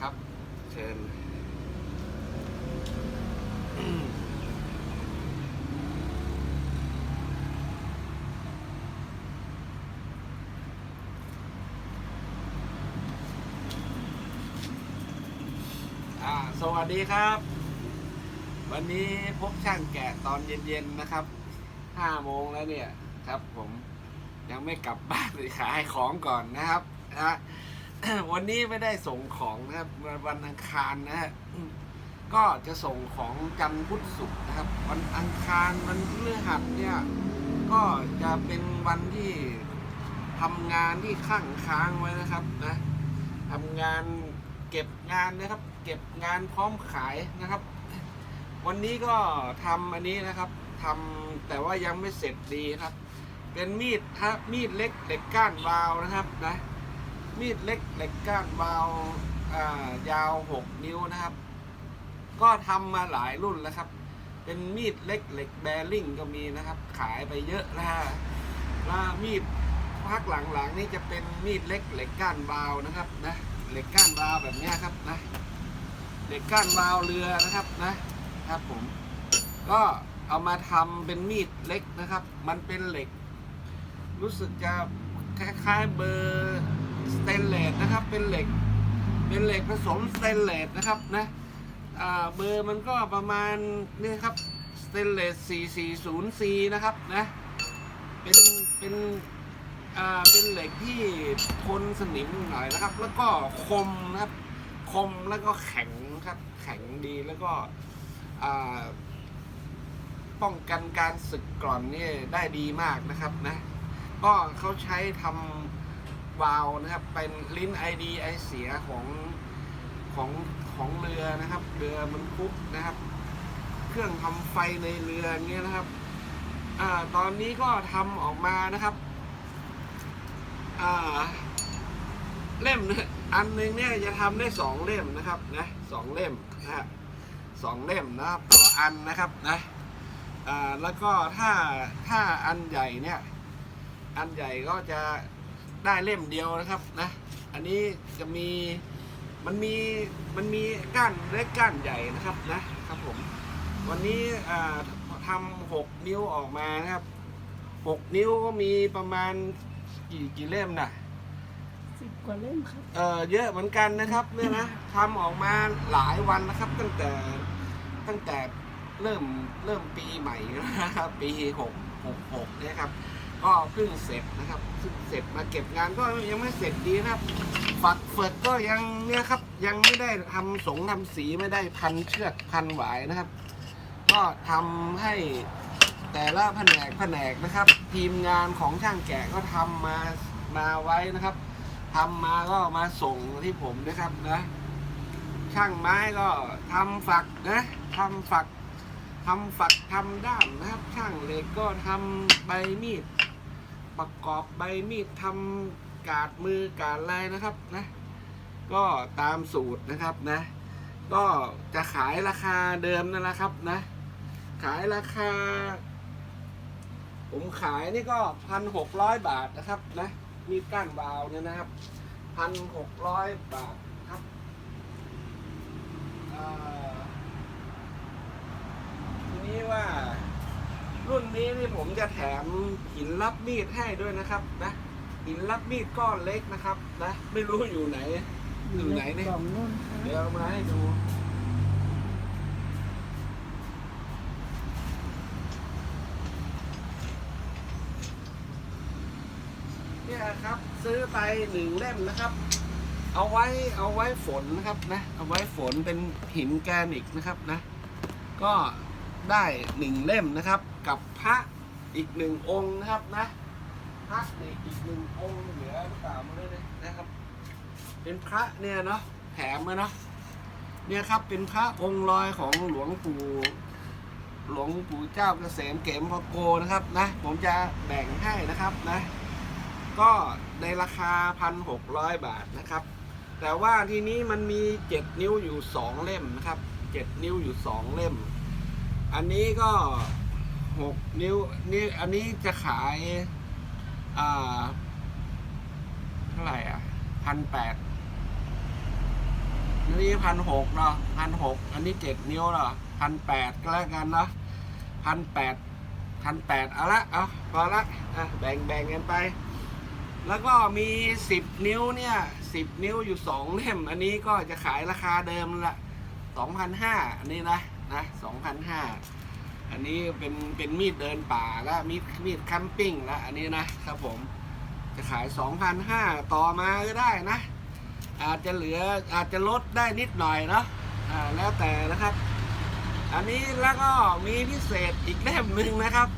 ครับ เชิญสวัสดีครับ วันนี้พบช่างแกะตอนเย็นๆนะครับห้าโมงแล้วเนี่ยครับผมยังไม่กลับบ้านเลยขายของก่อนนะครับนะ วันนี้ไม่ได้ส่งของนะครับวันอังคารนะฮะก็จะส่งของจันทร์พุธศุกร์นะครับ วันอังคารวันพฤหัสเนี่ย ก็จะเป็นวันที่ทำงานที่ข้างค้างไว้นะครับนะทำงานเก็บงานนะครับ เก็บงานพร้อมขายนะครับ วันนี้ก็ทำอันนี้นะครับทำแต่ว่ายังไม่เสร็จดีครับ เป็นมีดฮะมีดเล็กเหล็กก้านวาวนะครับนะ มีดเล็กเหล็กก้านวาวอ่ายาว 6 นิ้วนะครับ ก็ทำมาหลายรุ่นแล้วครับ เป็นมีดเล็กเหล็กแบริ่งก็มีนะครับ ขายไปเยอะแล้วฮะแล้วมีดภาคหลังๆนี่จะเป็นมีดเล็กเหล็กก้านวาวนะครับนะเหล็กก้านวาวแบบนี้ครับนะเหล็กก้านวาวเรือนะครับนะครับผม ก็เอามาทำเป็นมีดเล็กนะครับ มันเป็นเหล็ก รู้สึกจะคล้ายๆเบอร์ สเตนเลสนะครับ เป็นเหล็ก เป็นเหล็กผสมสเตนเลสนะครับนะเบอร์มันก็ประมาณนี่ครับสเตนเลส 440 C นะครับนะเป็นเป็นเป็นเหล็กที่ทนสนิมหน่อยนะครับ แล้วก็คมนะครับคมแล้วก็แข็งครับแข็งดีแล้วก็ป้องกันการสึกกร่อนนี่ได้ดีมากนะครับนะก็เขาใช้ทำ วาลนะครับ เป็นลิ้นไอดีไอเสียของของของเรือนะครับ เรือมันคุกนะครับ เครื่องทำไฟในเรือเนี้ยนะครับอ่าตอนนี้ก็ทำออกมานะครับอ่าเล่มอันหนึงเนี่ยจะทำได้สองเล่มนะครับนะสองเล่มนะฮะสองเล่มนะครับต่ออันนะครับนะอ่าแล้วก็ถ้าถ้าอันใหญ่เนี่ย อันใหญ่ก็จะ ได้เล่มเดียวนะครับนะ อันนี้จะมีมันมีมันมีก้านเล็กก้านใหญ่นะครับนะครับผม วันนี้อ่าทำหกนิ้วออกมานะครับหกนิ้วก็มีประมาณกี่กี่เล่มนะสิบกว่าเล่มครับเออเยอะเหมือนกันนะครับเนี่ยนะทำออกมาหลายวันนะครับ ตั้งแต่ตั้งแต่เริ่มเริ่มปีใหม่นะครับปีหกหกหกเนี่ยครับ ก็เพิ่งเสร็จนะครับเพิ่งเสร็จมาเก็บงานก็ยังไม่เสร็จดีนะครับฝักเฟิดก็ยังเนี่ยครับยังไม่ได้ทำสงทำสีไม่ได้พันเชือกพันหวายนะครับ ก็ทำให้แต่ละแผนกแผนกนะครับ ทีมงานของช่างแกะก็ทำมามาไว้นะครับทำมาก็มาส่งที่ผมนะครับนะช่างไม้ก็ทำฝักนะทำฝักทำฝักทำด้ามนะครับ ช่างเหล็กก็ทำใบมีด ประกอบใบมีดทำกาดมือกาดอะไรนะครับนะก็ตามสูตรนะครับนะ ก็จะขายราคาเดิมนั่นแหละครับนะ ขายราคา ผมขายนี่ก็พันหกร้อยบาทนะครับนะ มีดก้านวาวเนี่ยนะครับพันหกร้อยบาทครับทีนี้ว่า นนี้นี่ผมจะแถมหินรับมีดให้ด้วยนะครับนะหินรับมีดก้อนเล็กนะครับนะไม่รู้อยู่ไหน อยู่ไหนเนี่ยกล่องนู่นครับเดี๋ยวเอามาให้ดู เนี่ยครับ ซื้อไปหนึ่งเล่มนะครับ เอาไว้เอาไว้ฝนนะครับนะเอาไว้ฝนเป็นหินแกรนิกนะครับนะ ก็ได้หนึ่งเล่มนะครับ กับพระอีกหนึ่งองค์นะครับนะพระนี่อีกหนึ่งองค์เหลือหรือเปล่าไม่รู้นะนะครับ เป็นพระเนี่ยเนาะแถมมาเนาะเนี่ยครับเป็นพระองค์ลอยของหลวงปู่หลวงปู่เจ้าเกษมเกมพโกนะครับนะ ผมจะแบ่งให้นะครับนะ ก็ในราคาพันหกร้อยบาทนะครับ แต่ว่าทีนี้มันมีเจ็ดนิ้วอยู่สองเล่มนะครับเจ็ดนิ้วอยู่สองเล่ม อันนี้ก็ หกนิ้วนี่อันนี้จะขาย อ่า เท่าไหร่อะพันแปดนี่นี้พันหกเนาะพันหกอันนี้เจ็ดนิ้วเนาะพันแปดก็แล้วกันเนาะพันแปดพันแปดเอาละเอาพอละอะแบ่งแบ่งกันไป แล้วก็มีสิบนิ้วเนี่ยสิบนิ้วอยู่สองเล่ม อันนี้ก็จะขายราคาเดิมละสองพันห้าอันนี้นะนะสองพันห้า อันนี้เป็นเป็นมีดเดินป่าและมีดมีดแคมปิ้งละอันนี้นะครับผมจะขายสองพันห้าต่อมาก็ได้นะ อาจจะเหลืออาจจะลดได้นิดหน่อยเนาะอ่าแล้วแต่นะครับ อันนี้แล้วก็มีพิเศษอีกเล่มหนึ่งนะครับ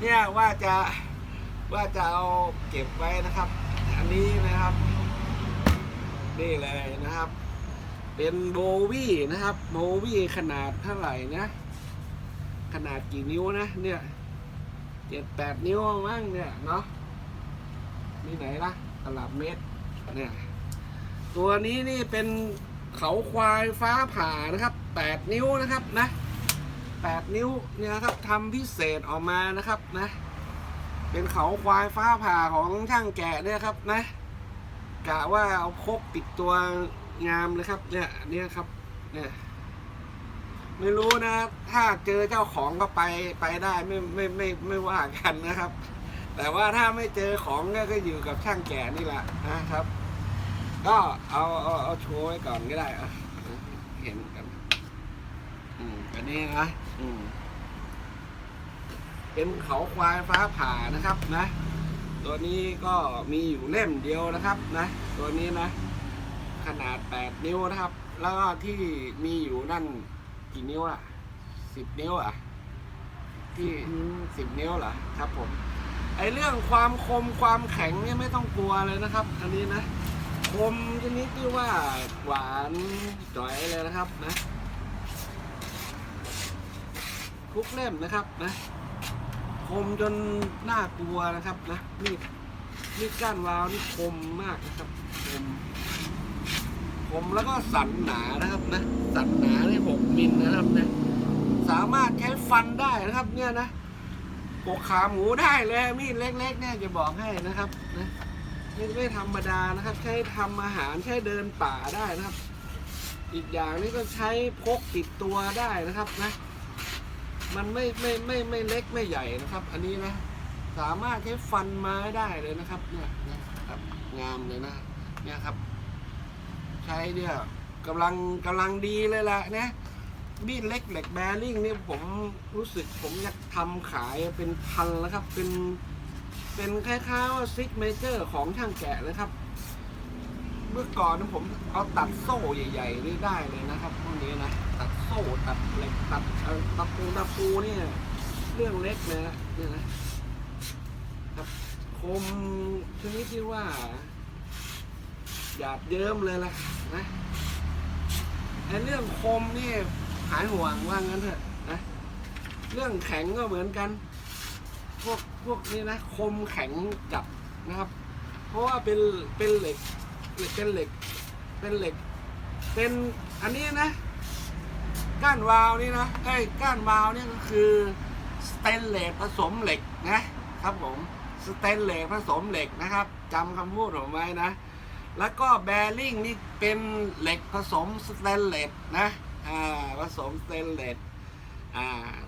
เนี่ยว่าจะว่าจะเอาเก็บไว้นะครับ อันนี้นะครับ นี่เลยนะครับ เป็นโบวี่นะครับโบวี่ขนาดเท่าไหร่นะ ขนาดกี่นิ้วนะ เนี่ยเจ็ดแปดนิ้วมั้งเนี่ยเนาะนี่ไหนล่ะตลับเมตรเนี่ยตัวนี้นี่เป็นเขาควายฟ้าผ่านะครับแปดนิ้วนะครับนะแปดนิ้วเนี่ยนะครับทำพิเศษออกมานะครับนะ เป็นเขาควายฟ้าผ่าของช่างแกะเนี่ยครับนะกะว่าเอาพกติดตัวงามเลยครับเนี่ยเนี่ยครับเนี่ย ไม่รู้นะ ถ้าเจอเจ้าของก็ไปไปได้ไม่ไม่ไม่ไม่ว่ากันนะครับ แต่ว่าถ้าไม่เจอของก็ก็อยู่กับช่างแก่นี่แหละนะครับ ก็เอาเอาเอาโชว์ไว้ก่อนก็ได้อะเห็นกัน อืมอันนี้นะอืมเป็นเขาควายฟ้าผ่านะครับนะ ตัวนี้ก็มีอยู่เล่มเดียวนะครับ นะ ตัวนี้นะ ขนาด 8 นิ้วนะครับ แล้วก็ที่มีอยู่นั่น กี่นิ้วอะสิบนิ้วอะที่สิบนิ้วเหรอครับผม ไอเรื่องความคมความแข็งเนี่ยไม่ต้องกลัวเลยนะครับ อันนี้นะ คมชนิดที่ว่าหวานจ่อยเลยนะครับนะ ทุกเล่มนะครับนะ คมจนน่ากลัวนะครับนะมีดมีดก้านวาวนี่คมมากนะครับคมค มแล้วก็สันหนานะครับนะ สันหนาได้หกมิลนะครับนะ สามารถใช้ฟันได้นะครับ เนี่ยนะปกขาหมูได้เลยมีดเล็กๆเนี่ยจะบอกให้นะครับนะไม่ไม่ธรรมดานะครับ ใช้ทำอาหารใช้เดินป่าได้นะครับ อีกอย่างนี้ก็ใช้พกติดตัวได้นะครับนะ มันไม่ไม่ไม่ไม่เล็กไม่ใหญ่นะครับ อันนี้นะ สามารถใช้ฟันไม้ได้เลยนะครับ เนี่ยนะครับงามเลยนะ เนี่ยครับ ใช้เนี่ยกำลังกำลังดีเลยละนะมีดเล็กเหล็กแบริ่งนี่ผมรู้สึกผมอยากทำขายเป็นพันแล้วครับเป็นเป็นคล้ายๆว่าซิกเมเจอร์ของช่างแกะเลยครับ เมื่อก่อนนะผมเอาตัดโซ่ใหญ่ๆนี่ได้เลยนะครับพวกนี้นะตัดโซ่ตัดเหล็กตัดตะปูตะปูเนี่ยเรื่องเล็กนะเนี่ยนะครับคมชนิดที่ว่า หยาดเยิ้มเลยล่ะนะไอ้เรื่องคมนี่หายห่วงว่างั้นเถอะนะเรื่องแข็งก็เหมือนกัน พวกพวกนี้นะคมแข็งจับนะครับ เพราะว่าเป็นเป็นเหล็กเหล็กเป็นเหล็กเป็นเหล็ก เป็นอันนี้นะ ก้านวาล์วนี่นะไอ้ก้านวาล์วนี่ก็คือสเตนเลสผสมเหล็กนะครับผมสเตนเลสผสมเหล็กนะครับจำคำพูดผมไว้นะ แล้วก็แบริ่งนี่เป็นเหล็กผสมสเตนเลสนะอ่าผสมสเตนเลสอ่า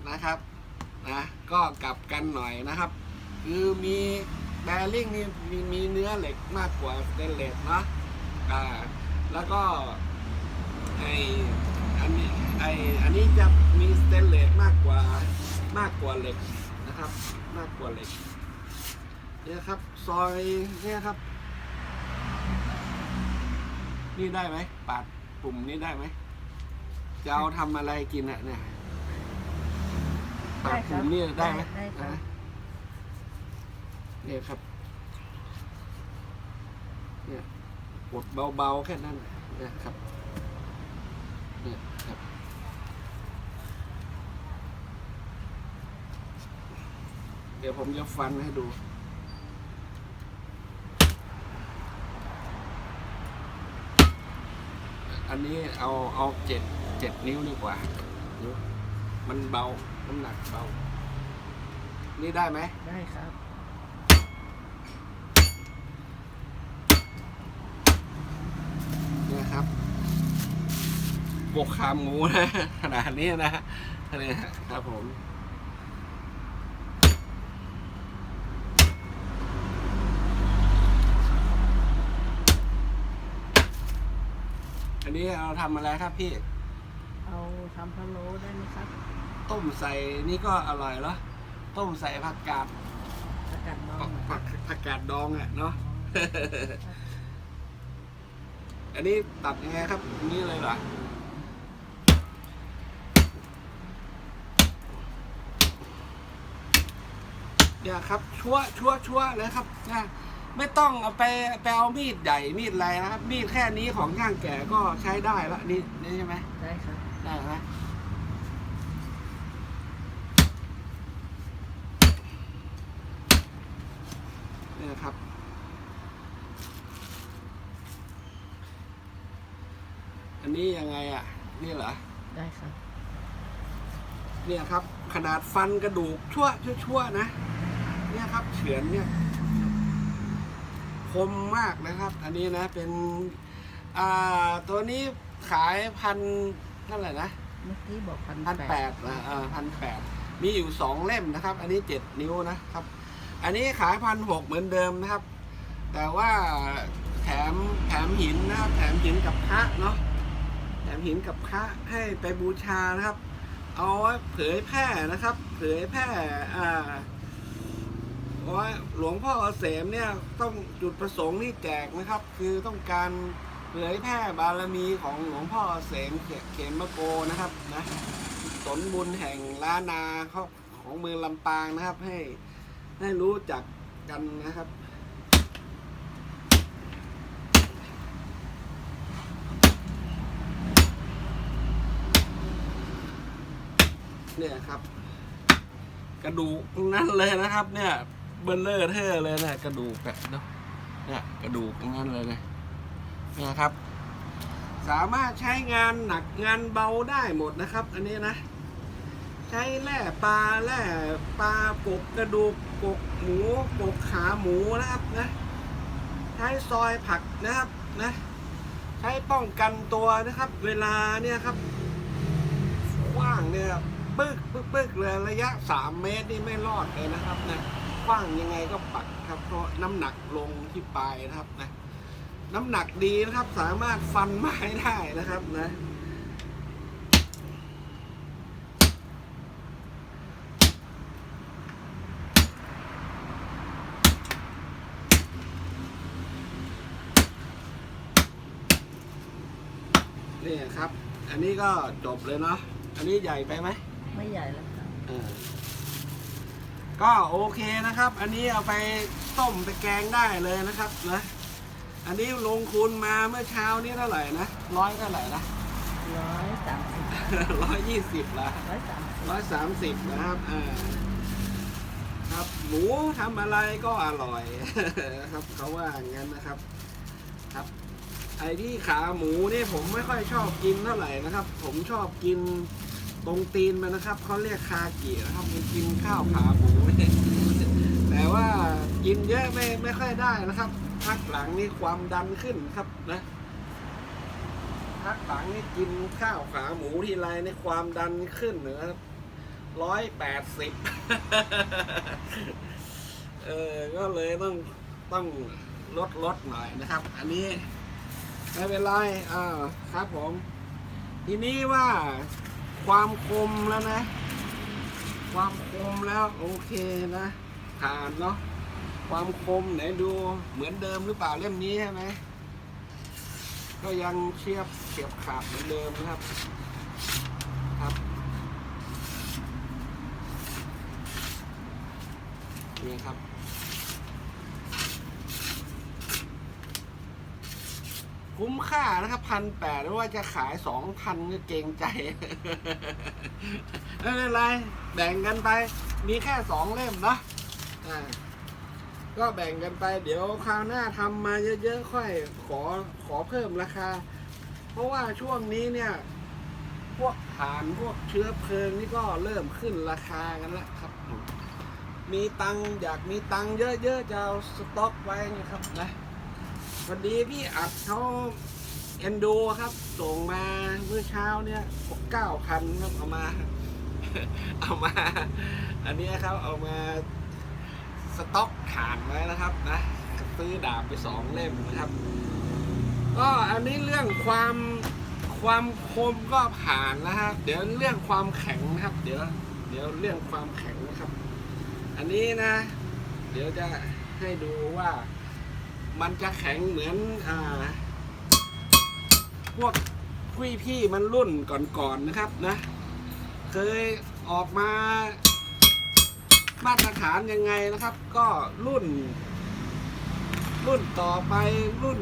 นะครับนะก็กลับกันหน่อยนะครับ คือมีแบริ่งนี่มีมีเนื้อเหล็กมากกว่าสเตนเลสเนาะอ่าแล้วก็ไออันนี้ไออันนี้จะมีสเตนเลสมากกว่ามากกว่าเหล็กนะครับ มากกว่าเหล็กเนี่ยครับซอยเนี่ยครับ นี่ได้ไหมปาดปุ่มนี้ได้ไหมจะเอาทำอะไรกินอะเนี่ยปาดปุ่มนี่ได้ไหมได้ครับนะเนี่ยครับ เนี่ยกดเบาๆแค่นั้นนะครับ เนี่ยครับเดี๋ยวผมจะฟันให้ดู อันนี้เอาเอาเจ็ดเจ็ดนิ้วดีกว่านิ้วมันเบา น้ำหนักเบา นี่ได้ไหม ได้ครับ เนี่ยครับกกขาหมูนะ ขนาดนี้นะนี่ครับผม นนี้เราทำอะไรครับพี่ เอาทำพะโล้ได้ไหมครับต้มใส่นี่ก็อร่อยเหรอ ต้มใส่ผักกาดอากาศร้อนนะคผัรับกผักกาดดองอะเนาะ อันนี้ตัดยังไงครับนี่เลยเหรอ เนี่ยครับ ชั่วชั่วชั่วเลยครับนะ ไม่ต้องเอาไปไปเอามีดใหญ่มีดอะไรนะครับ มีดแค่นี้ของย่างแก่ก็ใช้ได้ละนี่นี่ใช่ไหมได้ครับได้ไหมนี่นะครับ อันนี้ยังไงอะ นี่เหรอ ได้ครับเนี่ยครับ ขนาดฟันกระดูกชั่วชั่วชั่วนะ เนี่ยครับเฉือนเนี่ยค มมากนะครับ อันนี้นะเป็นอ่าตัวนี้ขายพันเท่าไหร่นะเมื่อกี้บอกพันพันแปดนะอ่าพันแปดมีอยู่สองเล่มนะครับ อันนี้เจ็ดนิ้วนะครับ อันนี้ขายพันหกเหมือนเดิมนะครับ แต่ว่าแถมแถมหินนะครับ แถมหินกับพระเนาะแถมหินกับพระให้ไปบูชานะครับ เอาไว้เผยแพร่นะครับ เผยแพร่อ่า ว่าหลวงพ่อเสมเนี่ยต้องจุดประสงค์ที่แจกนะครับ คือต้องการเผยแพร่บารมีของหลวงพ่อเสมเขเขมโกนะครับนะสนบุญแห่งล้านนาเขาของเมืองลำปางนะครับให้ให้รู้จักกันนะครับเนี่ยครับ กระดูกนั้นเลยนะครับเนี่ย เบลเลอร์เทอร์เลยนะกระดูกอะเนาะเนี่ยกระดูกทั้งนั้นเลยนะเนี่ยครับ สามารถใช้งานหนักงานเบาได้หมดนะครับ อันนี้นะ ใช้แร่ปลาแร่ปลากกกระดูกกกหมูกกขาหมูนะครับนะใช้ซอยผักนะครับนะใช้ป้องกันตัวนะครับ เวลาเนี่ยครับกว้างเนี่ยปึ๊กปึ๊กปึ๊กเลยระยะสามเมตรนี่ไม่รอดเลยนะครับนะ กว้างยังไงก็ปักครับเพราะน้ำหนักลงที่ปลายนะครับนะน้ำหนักดีนะครับ สามารถฟันไม้ได้นะครับนะนี่ครับ อันนี้ก็จบเลยเนาะ อันนี้ใหญ่ไปไหม ไม่ใหญ่แล้วครับเออ ก็โอเคนะครับ อันนี้เอาไปต้มไปแกงได้เลยนะครับนะอันนี้ลงทุนมาเมื่อเช้านี้เท่าไหร่นะร้อยเท่าไหร่นะร้อยสามสิบร้อยยี่สิบละร้อยสามสิบร้อยสามสิบนะครับอ่าครับหมูทำอะไรก็อร่อยครับเขาว่าอย่างนั้นนะครับ ครับ ไอ้ที่ขาหมูนี่ผมไม่ค่อยชอบกินเท่าไหร่นะครับ ผมชอบกิน ตรงตีนมันนะครับเขาเรียกคากินะครับมันกินข้าวขาหมูแต่ว่ากินเยอะไม่ไม่ค่อยได้นะครับพักหลังนี่ความดันขึ้นครับนะพักหลังนี่กินข้าวขาหมูทีไรในความดันขึ้นเหนือร้อยแปดสิบเออก็เลยต้องต้องลดลดหน่อยนะครับ อันนี้ไม่เป็นไรอ่าครับผม ทีนี้ว่า ความคมแล้วนะ ความคมแล้วโอเคนะผ่านเนาะความคมไหนดูเหมือนเดิมหรือเปล่าเล่มนี้ใช่ไหมก็ยังเชียบเฉียบขาดเหมือนเดิมนะครับครับนี่ครับ คุ้มค่านะครับพันแปดไม่ว่าจะขายสองพันก็เกรงใจไม่เป็นไรแบ่งกันไป มีแค่สองเล่มเนาะอ่าก็แบ่งกันไป เดี๋ยวคราวหน้าทำมาเยอะๆค่อยขอขอเพิ่มราคา เพราะว่าช่วงนี้เนี่ย พวกฐานพวกเชื้อเพลิงนี่ก็เริ่มขึ้นราคากันแล้วครับ มีตังอยากมีตังเยอะๆจะเอาสต็อกไว้นะครับนะ พอดีพี่อัดเขาเอนโดครับ ส่งมาเมื่อเช้าเนี่ยเก้าคันครับเอามา เอามา อันนี้ครับเอามาสต็อกฐานไว้นะครับนะซื้อดาบไปสองเล่มนะครับ ก็อันนี้เรื่องความความคมก็ผ่านนะฮะเดี๋ยวเรื่องความแข็งนะครับ เดี๋ยว เดี๋ยวเรื่องความแข็งนะครับ อันนี้นะ เดี๋ยวจะให้ดูว่า มันจะแข็งเหมือนอ่าพวกพี่พี่มันรุ่นก่อนๆนะครับนะ เคยออกมา มาตรฐานยังไงนะครับ ก็รุ่น รุ่นต่อไปรุ่น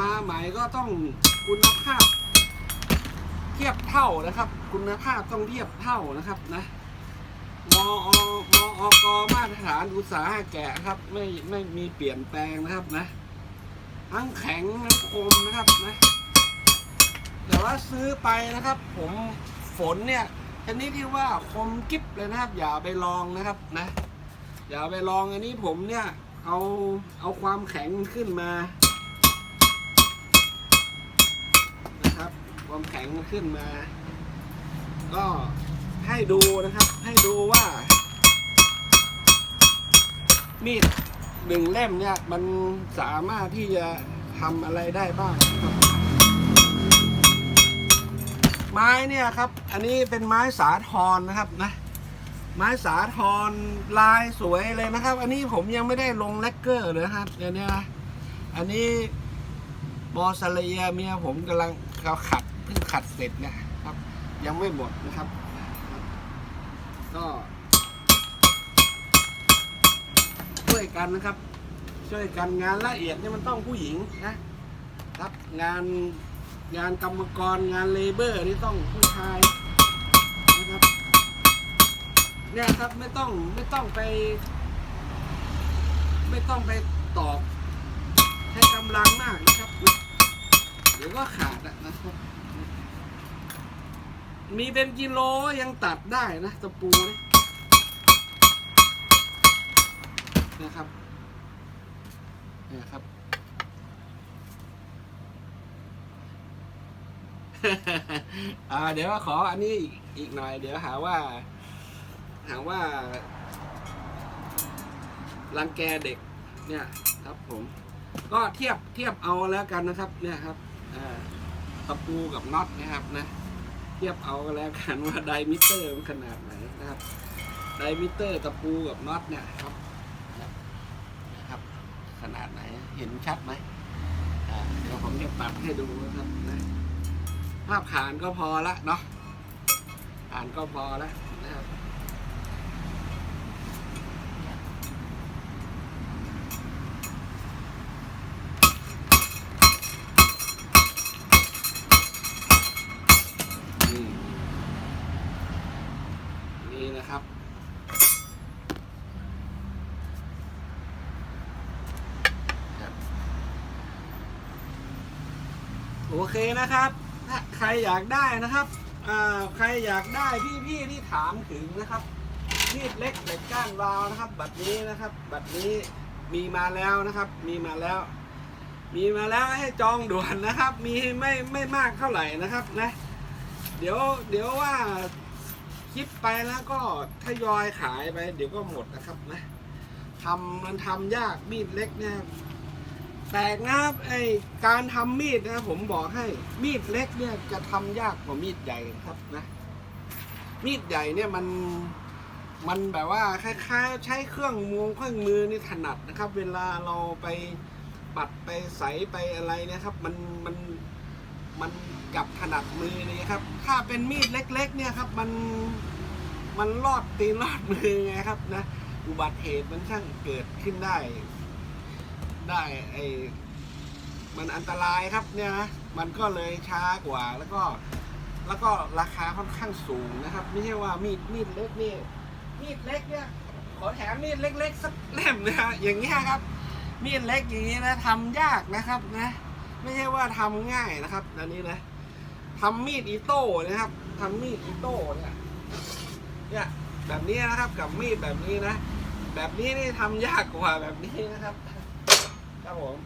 มาใหม่ก็ต้องคุณภาพ เทียบเท่านะครับ คุณภาพต้องเทียบเท่านะครับนะ มอมออกมาตรฐานอุตสาหแกะครับ ไม่ไม่มีเปลี่ยนแปลงนะครับนะ ทั้งแข็งทั้งคมนะครับนะ แต่ว่าซื้อไปนะครับ ผมฝนเนี่ยชนิดที่ว่าคมกิ๊บเลยนะครับ อย่าไปลองนะครับนะ อย่าไปลองอันนี้ผมเนี่ยเอาเอาความแข็งขึ้นมานะครับ ความแข็งขึ้นมา ก็ ให้ดูนะครับ ให้ดูว่า มีดหนึ่งเล่มเนี่ยมันสามารถที่จะทำอะไรได้บ้างครับไม้เนี่ยครับ อันนี้เป็นไม้สาทรนะครับนะ ไม้สาทรลายสวยเลยนะครับ อันนี้ผมยังไม่ได้ลงแลกเกอร์เลยครับเดี๋ยวนี้นะอันนี้บอสเลียเมียผมกำลังเขาขัดเพิ่งขัดเสร็จเนะครับ ยังไม่หมดนะครับ ก็ช่วยกันนะครับ ช่วยกันงานละเอียดเนี่ยมันต้องผู้หญิงนะครับงานงานกรรมกรงานเลเบอร์นี่ต้องผู้ชายนะครับเนี่ยครับไม่ต้องไม่ต้องไป ไม่ต้องไปตอกให้กำลังมากนะครับ เดี๋ยวก็ขาดนะครับ มีเป็นกิโลยังตัดได้นะตะปูนี่นะครับเนี่ยครับ อ่า เดี๋ยวขออันนี้อีกหน่อย เดี๋ยวหาว่า หาว่ารังแกเด็ก เนี่ยครับผม ก็เทียบเทียบเอาแล้วกันนะครับ เนี่ยครับตะปูกับน็อตนะครับนะ ทียบเอากันแล้วกันว่าไดมิเตอร์มันขนาดไหนนะครับ ไดมิเตอร์ตะปูกับน็อตเนี่ยครับนะครับ ขนาดไหนเห็นชัดไหมเดี๋ยวผมจะปรับให้ดูนะครับนะภาพผ่านก็พอละเนาะอ่านก็พอละนะครับ โอเคนะครับ ถ้าใครอยากได้นะครับอ่าใครอยากได้พี่ๆที่ถามถึงนะครับมีดเล็กเหล็กก้านวาวนะครับ บัตรนี้นะครับ บัตรนี้มีมาแล้วนะครับ มีมาแล้ว มีมาแล้วให้จองด่วนนะครับ มีไม่ไม่มากเท่าไหร่นะครับนะ เดี๋ยวเดี๋ยวว่าคิดไปแล้วก็ทยอยขายไป เดี๋ยวก็หมดนะครับนะทำมันทำยากมีดเล็กเนี่ย แปลกนะครับไอการทำมีดนะผมบอกให้มีดเล็กเนี่ยจะทำยากกว่ามีดใหญ่ครับนะ มีดใหญ่เนี่ยมันมันแบบว่าคล้ายๆ ใช้เครื่องมือเครื่องมือนี่ถนัดนะครับ เวลาเราไปปัดไปใสไปอะไรนี่ยครับ มันมันมันจับถนัดมือเลยครับ ถ้าเป็นมีดเล็ก ๆ เนี่ยครับ มันมันลอดตีนลอดมือไงครับนะ อุบัติเหตุมันช่างเกิดขึ้นได้ ได้ไอ้มันอันตรายครับเนี่ยนะมันก็เลยช้ากว่าแล้วก็แล้วก็ราคาค่อนข้างสูงนะครับ ไม่ใช่ว่ามีดมีดเล็กนี่มีดเล็กเนี่ยขอแถมมีดเล็กๆสักเล่มนะฮะอย่างเงี้ยครับ มีดเล็กอย่างนี้นะทำยากนะครับนะ ไม่ใช่ว่าทำง่ายนะครับอันนี้นะทำมีดอิโต้นะครับทำมีดอิโต้เนี่ยเนี่ยแบบนี้นะครับกับมีดแบบนี้นะ แบบนี้นี่ทำยากกว่าแบบนี้นะครับ ครับผม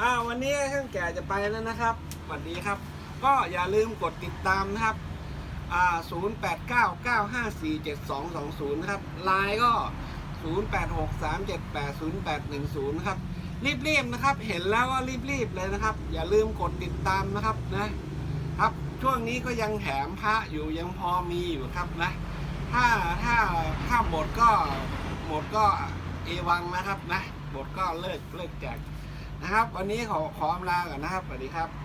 อ่าวันนี้เครื่องแก่จะไปแล้วนะครับสวัสดีครับ ก็อย่าลืมกดติดตามนะครับอ่า0899547220นะครับไลน์ก็ 0863780810นะครับรีบๆนะครับ เห็นแล้วก็รีบๆเลยนะครับ อย่าลืมกดติดตามนะครับนะครับช่วงนี้ก็ยังแถมพระอยู่ยังพอมีอยู่ครับนะถ้าถ้าถ้าหมดก็หมดก็เอวังนะครับนะหมดก็เลิกเลิกแจก นะครับ วันนี้ขอขออำลาก่อนนะครับสวัสดีครับ